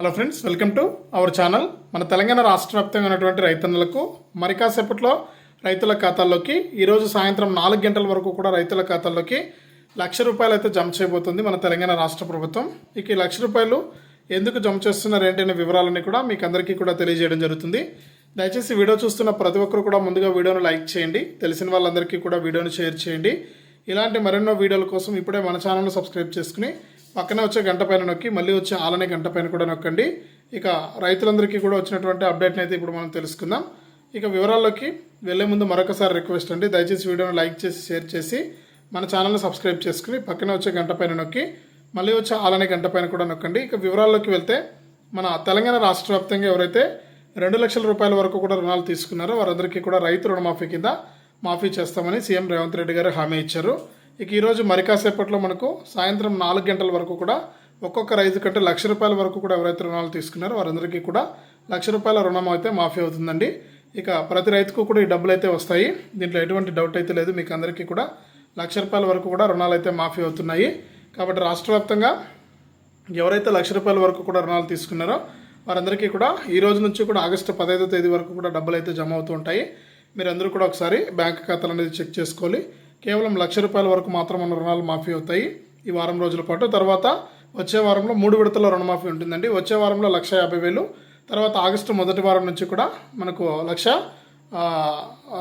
Hello friends welcome to our channel మన తెలంగాణ రాష్ట్ర వ్యాప్తంగా ఉన్నటువంటి రైతన్నులకు మరి కాసేపట్లో రైతుల ఖాతాల్లోకి ఈరోజు సాయంత్రం నాలుగు గంటల వరకు కూడా రైతుల ఖాతాల్లోకి లక్ష రూపాయలు అయితే జమ చేయబోతుంది మన తెలంగాణ రాష్ట్ర ప్రభుత్వం. ఇక ఈ లక్ష రూపాయలు ఎందుకు జమ చేస్తున్నారు ఏంటి అనే వివరాలన్నీ కూడా మీకు అందరికీ కూడా తెలియజేయడం జరుగుతుంది. దయచేసి వీడియో చూస్తున్న ప్రతి ఒక్కరు కూడా ముందుగా వీడియోను లైక్ చేయండి. తెలిసిన వాళ్ళందరికీ కూడా వీడియోను షేర్ చేయండి. ఇలాంటి మరెన్నో వీడియోల కోసం ఇప్పుడే మన ఛానల్ను సబ్స్క్రైబ్ చేసుకుని పక్కనే వచ్చే గంట పైన నొక్కి మళ్ళీ వచ్చే ఆలనే గంట పైన కూడా నొక్కండి. ఇక రైతులందరికీ కూడా వచ్చినటువంటి అప్డేట్ని అయితే ఇప్పుడు మనం తెలుసుకుందాం. ఇక వివరాల్లోకి వెళ్ళే ముందు మరొకసారి రిక్వెస్ట్ అండి. దయచేసి వీడియోని లైక్ చేసి షేర్ చేసి మన ఛానల్ని సబ్స్క్రైబ్ చేసుకుని పక్కనే వచ్చే గంట పైన నొక్కి మళ్ళీ వచ్చే ఆలనే గంట పైన కూడా నొక్కండి. ఇక వివరాల్లోకి వెళ్తే మన తెలంగాణ రాష్ట్ర వ్యాప్తంగా ఎవరైతే రెండు లక్షల రూపాయల వరకు కూడా రుణాలు తీసుకున్నారో వారందరికీ కూడా రైతు రుణమాఫీ కింద మాఫీ చేస్తామని సీఎం రేవంత్ రెడ్డి గారు హామీ ఇచ్చారు. ఇక ఈరోజు మరి కాసేపట్లో మనకు సాయంత్రం నాలుగు గంటల వరకు కూడా ఒక్కొక్క రైతు కంటే లక్ష రూపాయల వరకు కూడా ఎవరైతే రుణాలు తీసుకున్నారో వారందరికీ కూడా లక్ష రూపాయల రుణం అయితే మాఫీ అవుతుందండి. ఇక ప్రతి రైతుకు కూడా ఈ డబ్బులు అయితే వస్తాయి. దీంట్లో ఎటువంటి డౌట్ అయితే లేదు. మీకు అందరికీ కూడా లక్ష రూపాయల వరకు కూడా రుణాలు అయితే మాఫీ అవుతున్నాయి. కాబట్టి రాష్ట్ర వ్యాప్తంగా ఎవరైతే లక్ష రూపాయల వరకు కూడా రుణాలు తీసుకున్నారో వారందరికీ కూడా ఈ రోజు నుంచి కూడా ఆగస్టు పదహైదో తేదీ వరకు కూడా డబ్బులు అయితే జమ అవుతూ ఉంటాయి. మీరందరూ కూడా ఒకసారి బ్యాంక్ ఖాతాలు అనేది చెక్ చేసుకోవాలి. కేవలం లక్ష రూపాయల వరకు మాత్రం మన రుణాలు మాఫీ అవుతాయి. ఈ వారం రోజుల పాటు. తర్వాత వచ్చే వారంలో మూడు విడతల రుణమాఫీ ఉంటుందండి. వచ్చే వారంలో లక్ష యాభై వేలు. తర్వాత ఆగస్టు మొదటి వారం నుంచి కూడా మనకు లక్ష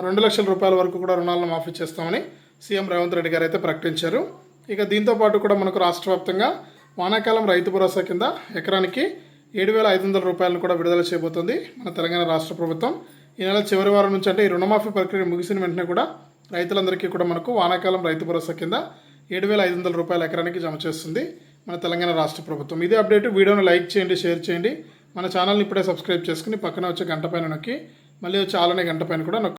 రెండు లక్షల రూపాయల వరకు కూడా రుణాలను మాఫీ చేస్తామని సీఎం రేవంత్ రెడ్డి గారు అయితే ప్రకటించారు. ఇక దీంతో పాటు కూడా మనకు రాష్ట్ర వ్యాప్తంగా వానాకాలం రైతు భరోసా కింద ఎకరానికి ఏడు వేల ఐదు వందల రూపాయలను కూడా విడుదల చేయబోతుంది మన తెలంగాణ రాష్ట్ర ప్రభుత్వం. ఈ నెల చివరి వారం నుంచి అంటే ఈ రుణమాఫీ ప్రక్రియ ముగిసిన వెంటనే కూడా రైతులందరికీ కూడా మనకు వానాకాలం రైతు భరోసా కింద ఏడు వేల ఐదు వందల రూపాయల ఎకరానికి జమ చేస్తుంది మన తెలంగాణ రాష్ట్ర ప్రభుత్వం. ఇదే అప్డేట్. వీడియోను లైక్ చేయండి షేర్ చేయండి. మన ఛానల్ని ఇప్పుడే సబ్స్క్రైబ్ చేసుకుని పక్కన వచ్చే గంట పైన నొక్కి మళ్ళీ వచ్చే ఆలనే గంట పైన కూడా నొక్కి